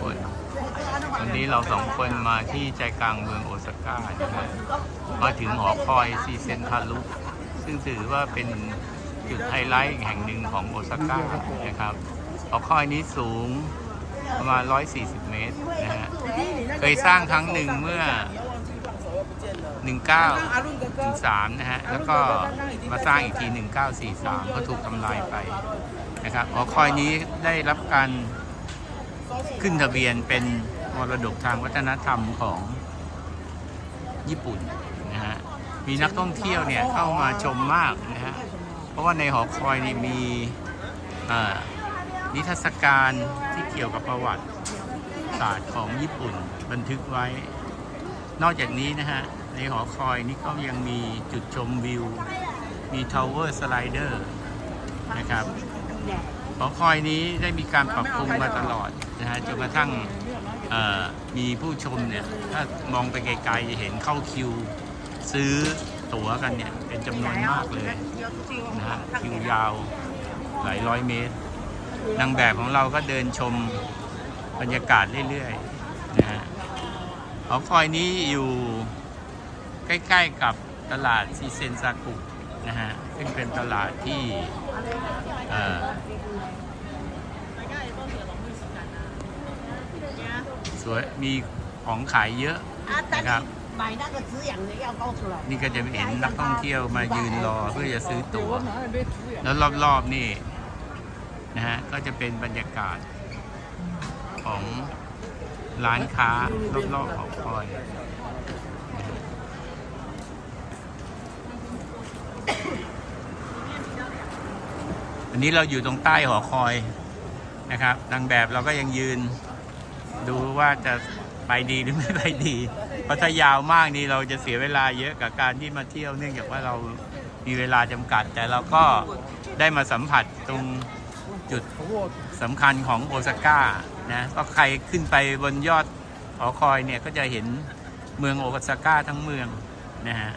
คน วันนี้เราสองคนมาที่ใจกลางเมืองโอซาก้านะครับมาถึงหอคอยซีเซนทารุซึ่งถือว่าเป็นจุดไฮไลท์แห่งหนึ่งของโอซาก้านะครับ หอคอยนี้สูงประมาณ 140 เมตรนะฮะ เคยสร้างครั้งหนึ่งเมื่อ 19ถึง3นะฮะ แล้วก็มาสร้างอีกที 1943 ก็ถูกทำลายไปนะครับหอคอยนี้ได้รับการ ขึ้นทะเบียนเป็นมรดกทางวัฒนธรรมของญี่ปุ่นนะฮะ มีนักท่องเที่ยวเนี่ยเข้ามาชมมากนะฮะ เพราะว่าในหอคอยนี่มีนิทรรศการที่เกี่ยวกับประวัติศาสตร์ของญี่ปุ่นบันทึกไว้ นอกจากนี้นะฮะ ในหอคอยนี่ก็ยังมีจุดชมวิว มีทาวเวอร์สไลเดอร์นะครับ หอคอยนี้ได้มีการปรับปรุงมาตลอดนะฮะจนกระทั่งมีผู้ชมเนี่ยถ้ามองไปไกลๆจะเห็นเข้าคิว ซื้อตั๋วกันเนี่ยเป็นจำนวนมากเลยนะฮะคิวยาวหลายร้อยเมตร นางแบบของเราก็เดินชมบรรยากาศเรื่อยๆนะฮะหอคอยนี้อยู่ใกล้ๆกับตลาดซีเซนซากุนะฮะซึ่งเป็นตลาดที่ สวยมีของขายเยอะนะครับนี่ก็จะเห็นนักท่องเที่ยวมายืนรอเพื่อจะซื้อตั๋ว แล้วรอบๆนี่นะฮะก็จะเป็นบรรยากาศของร้านค้ารอบๆของคอยันนี้เราอยู่ตรงใต้หอคอยนะครับนางแบบเราก็ยังยืน ดูว่าจะไปดีหรือไม่ไปดี เพราะถ้ายาวมากนี่เราจะเสียเวลาเยอะกับการที่มาเที่ยวเนื่องจากว่าเรามีเวลาจำกัด แต่เราก็ได้มาสัมผัสตรงจุดสำคัญของโอซาก้านะเพราะใครขึ้นไปบนยอดหอคอยเนี่ยก็จะเห็นเมืองโอซาก้าทั้งเมืองนะฮะ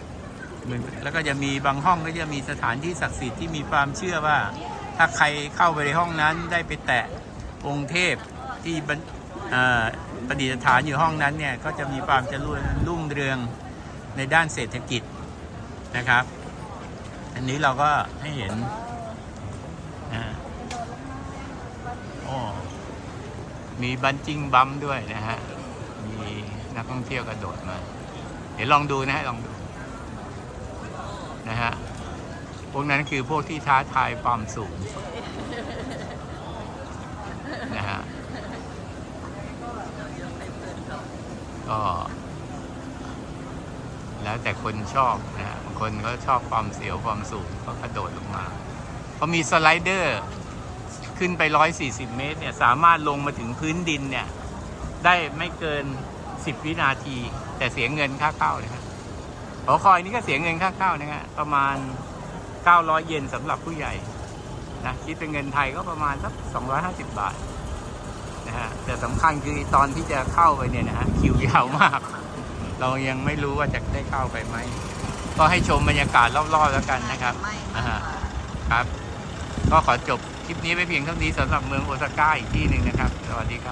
แล้วก็จะมีบางห้องก็จะมีสถานที่ศักดิ์สิทธิ์ที่มีความเชื่อว่า ถ้าใครเข้าไปในห้องนั้นได้ไปแตะองค์เทพที่บประดิษฐานอยู่ห้องนั้นเนี่ยก็จะมีความจริญรุ่งเรืองในด้านเศรษฐกิจนะครับ อันนี้เราก็ให้เห็นโอ้มีบันจิงบัมด้วยนะฮะ มีนักท่องเที่ยวกระโดดมา เดี๋ยวลองดูนะฮะ ลองดูนะฮะ พวกนั้นคือพวกที่ท้าทายความสูงนะฮะก็แล้วแต่คนชอบนะฮะบางคนก็ชอบความเสียวความสูงก็กระโดดลงมาพอมีสไลเดอร์ขึ้นไป 140 เมตรเนี่ยสามารถลงมาถึงพื้นดินเนี่ย ได้ไม่เกิน 10 วินาที แต่เสียเงินค่าเข้านะครับหอคอยนี่ก็เสียเงินค่าเข้านะฮะประมาณ 900 เยนสำหรับผู้ใหญ่นะคิดเป็นเงินไทยก็ประมาณสัก 250 บาทนะฮะแต่สำคัญคือตอนที่จะเข้าไปเนี่ยนะฮะคิวยาวมาก เรายังไม่รู้ว่าจะได้เข้าไปไหม ก็ให้ชมบรรยากาศรอบๆแล้วกันนะครับอ่าฮะครับ ก็ขอจบคลิปนี้ไปเพียงเท่านี้สำหรับเมืองโอซาก้าอีกที่หนึ่งนะครับ สวัสดีครับ